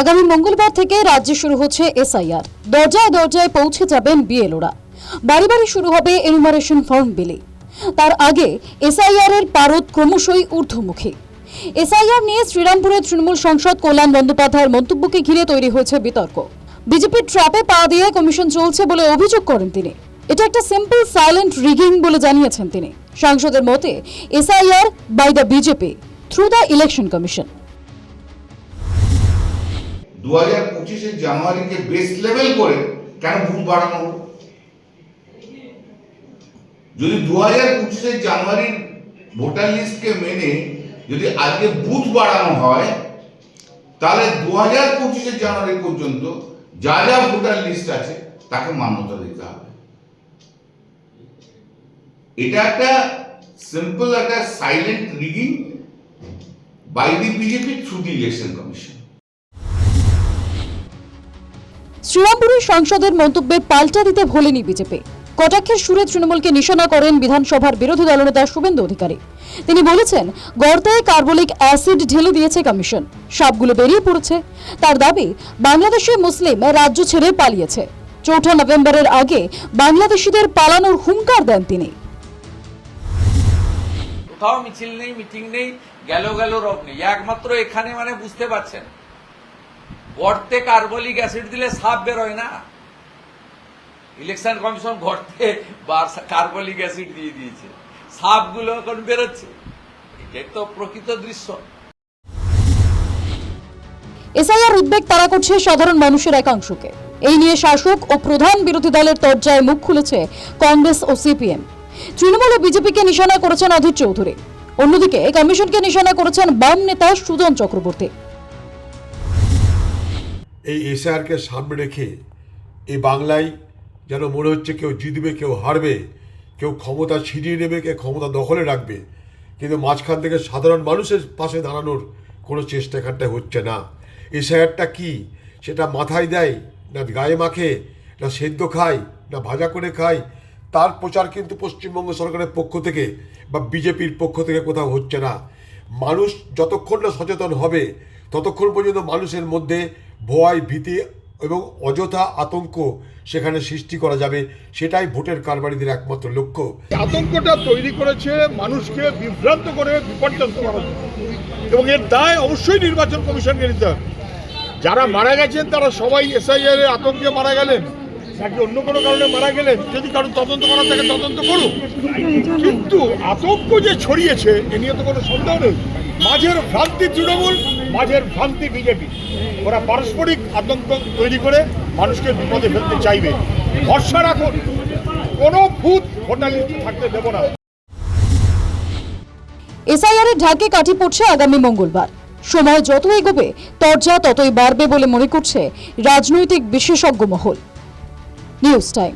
আগামী মঙ্গলবার থেকে রাজ্যে শুরু হচ্ছে এসআইআর। দরজায় দরজায় পৌঁছে যাবেন বিএলওরা। বাড়ি বাড়ি শুরু হবে এনুমারেশন ফর্ম বিলি। তার আগে এসআইআর এর পারদ ক্রমশই ঊর্ধ্বমুখী। এসআইআর নিয়ে শ্রীরামপুরের তৃণমূল সংসদ কল্যাণ বন্দ্যোপাধ্যায়ের মন্তব্যকে ঘিরে তৈরি হয়েছে বিতর্ক। বিজেপির ট্র্যাপে পা দিয়ে কমিশন চলছে বলে অভিযোগ করেন তিনি। এটা একটা সিম্পল সাইলেন্ট রিগিং বলে জানিয়েছেন তিনি। সাংসদের মতে, SIR by the BJP through the election commission দু হাজার পঁচিশে জানুয়ারিকে বেস লেভেল করে কেন ভুল বাড়ানো যদি দু হাজার পঁচিশে জানুয়ারির ভোটার লিস্টকে মেনে যদি আজকে বুথ বাড়ানো হয়, তাহলে দু হাজার পঁচিশে জানুয়ারি পর্যন্ত যা যা ভোটার লিস্ট আছে, তাকে মান্যতা দিতে হবে। এটা একটা সিম্পল একটা silent rigging by the BJP through the election commission শ্রীরামপুরের সাংসদের মন্তব্যের পাল্টা দিতে ভোলেনি বিজেপি। কটাক্ষের সুরে তৃণমূলকে নিশানা করেন বিধানসভার বিরোধী দলনেতা শুভেন্দু অধিকারী। তিনি বলেছেন গর্তে কার্বলিক অ্যাসিড ঢেলে দিয়েছে কমিশন। সাপগুলো বেরিয়ে পড়েছে। তার দাবি, বাংলাদেশে মুসলিম রাজ্য ছেড়ে পালিয়েছে। চৌঠা নভেম্বরের আগে বাংলাদেশিদের পালানোর হুঙ্কার দেন তিনি। কোথাও মিছিল নেই, মিটিং নেই, গেল গেল রব নেই। একমাত্র এখানে মানে বুঝতে পারছেন। গর্তে কার্বলিক অ্যাসিড দিলে সাপ বেরোয় না। ইলেকশন কমিশন গর্তে কার্বলিক অ্যাসিড দিয়ে দিয়েছে। সাপগুলো এখন বেরোচ্ছে। এটাই তো প্রকৃত দৃশ্য। এসআইআর উদ্বেগ তারা করছে সাধারণ মানুষের একাংশকে। এই নিয়ে শাসক ও প্রধান বিরোধী দলের তরজায় মুখ খুলেছে কংগ্রেস ও সিপিএম। তৃণমূল ও বিজেপিকে নিশানা করেছেন অধীর চৌধুরী। অন্যদিকে কমিশনকে নিশানা করেছেন বাম নেতা সুজন চক্রবর্তী। এই এসআরকে সামনে রেখে এই বাংলায় যেন মনে হচ্ছে কেউ জিতবে, কেউ হারবে, কেউ ক্ষমতা ছিনিয়ে নেবে, কেউ ক্ষমতা দখলে রাখবে। কিন্তু মাঝখান থেকে সাধারণ মানুষের পাশে দাঁড়ানোর কোনো চেষ্টা এখানটায় হচ্ছে না। এসআইআরটা কি? সেটা মাথায় দেয় না গায়ে মাখে, না সেদ্ধ খায়, না ভাজা করে খায়? তার প্রচার কিন্তু পশ্চিমবঙ্গ সরকারের পক্ষ থেকে বা বিজেপির পক্ষ থেকে কোথাও হচ্ছে না। মানুষ যতক্ষণ না সচেতন হবে ততক্ষণ পর্যন্ত মানুষের মধ্যে ভয়, ভীতি এবং অযথা আতঙ্ক সেখানে সৃষ্টি করা যাবে। সেটাই ভোটের কারবারিদের একমাত্র লক্ষ্য। আতঙ্কটা তৈরি করেছে মানুষকে বিভ্রান্ত করে বিপর্যস্ত জন্য। এবং এর দায় অবশ্যই নির্বাচন কমিশনকে নিতে হবে। যারা মারা গেছেন, তারা সবাই এসআইআর এর আতঙ্কে মারা গেলেন। নাকি অন্য কোনো কারণে মারা গেলেন? যদি কারণ তদন্ত করা থাকে, তদন্ত করুক কিন্তু আতঙ্ক যে ছড়িয়েছে, এ নিয়ে তো কোনো সন্দেহ নেই। মাঝের ভ্রান্তি তৃণমূল মাঝের ভ্রান্তি বিজেপি। ওরা পারস্পরিক আতঙ্ক তৈরি করে মানুষকে বিপদে ফেলতে চাইবে। ভরসা রাখুন। কোনো ভূত ভোটার থাকতে দেব না। এসআইআর এর ঢাকে কাঠি পড়ছে আগামী মঙ্গলবার। সময় যত এগোবে, তরজা ততই বাড়বে বলে মনে করছে রাজনৈতিক বিশেষজ্ঞ মহল। News time.